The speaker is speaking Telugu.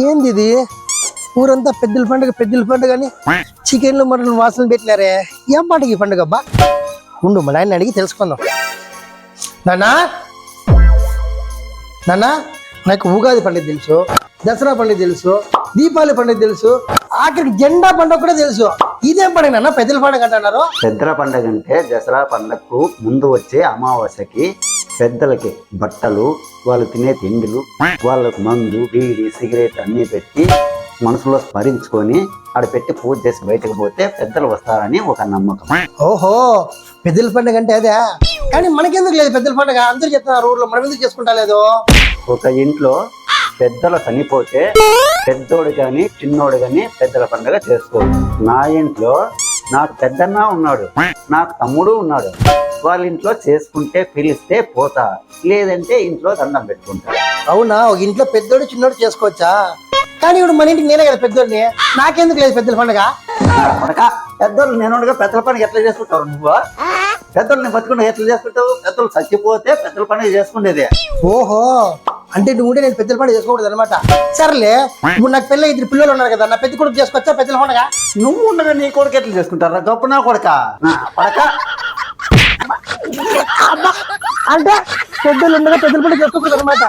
ఏంది ఇది ఊరంతా పెద్దల పండుగ పెద్దల పండుగ అని చికెన్లు మటన్ వాసన పెట్టినారే. ఏం పండుగ ఈ పండుగ అబ్బా? ఉండు మా నాయన అడిగి తెలుసుకుందాం. నాన్నా? నాన్నా? నాకు ఉగాది పండుగ తెలుసు దసరా పండుగ తెలుసు దీపావళి పండుగ తెలుసు ఆఖరికి జెండా పండుగ కూడా తెలుసు. ఇదేం పండుగ నాన్న? పెద్దల పండుగ అంటున్నారు. పెద్దల పండగ అంటే దసరా పండుగకు ముందు వచ్చే అమావాస్యకి పెద్దలకి బట్టలు వాళ్ళు తినే తిండిలు వాళ్ళకు మందు బీడి సిగరెట్ అన్నీ పెట్టి మనసులో స్మరించుకొని ఆడ పెట్టి పూజ చేసి బయటకు పోతే పెద్దలు వస్తారని ఒక నమ్మకం. ఓహో పెద్దల పండుగ అంటే అదే? కానీ మనకెందుకు లేదు పెద్దల పండుగ? అందరూ చెప్తున్నారు ఊర్లో మనం ఎందుకు చేసుకుంటా లేదు? ఒక ఇంట్లో పెద్దలు చనిపోతే పెద్దోడు కానీ చిన్నోడు కానీ పెద్దల పండుగ చేసుకోవచ్చు నా ఇంట్లో నాకు పెద్దన్న ఉన్నాడు నాకు తమ్ముడు ఉన్నాడు. వాళ్ళ ఇంట్లో చేసుకుంటే పిలిస్తే పోతా. లేదంటే ఇంట్లో దండం పెట్టుకుంటా. అవునా? ఒక ఇంట్లో పెద్దోడు చిన్నోడు చేసుకోవచ్చా? కానీ ఇప్పుడు మన ఇంటికి నేనే కదా పెద్దోడిని. నాకెందుకు లేదు పెద్దల పండుగ? పెద్దోళ్ళు నేను పెద్దల పండుగ ఎట్లా చేసుకుంటావు నువ్వు? పెద్దోళ్ళని బతుకుంటే ఎట్లా చేసుకుంటావు? పెద్దలు చచ్చిపోతే పెద్దల పండుగ చేసుకునేదే. ఓహో! అంటే నువ్వు ఉంటే నేను పెద్దల పండుగ చేసుకోకూడదు అనమాట సర్లే ఇప్పుడు నాకు పెళ్ళి ఇద్దరు పిల్లలు ఉన్నారు కదా నా పెద్ద కొడుకు చేసుకోవచ్చా పెద్దల పండుగ నువ్వు ఉండగా నీ కొడుకు ఎట్లా చేసుకుంటారా? గొప్ప నా కొడక? నా కొడక అంటే పెద్దలు ఉండగా పెద్దల పండుగ చేసుకోకూడదు అనమాట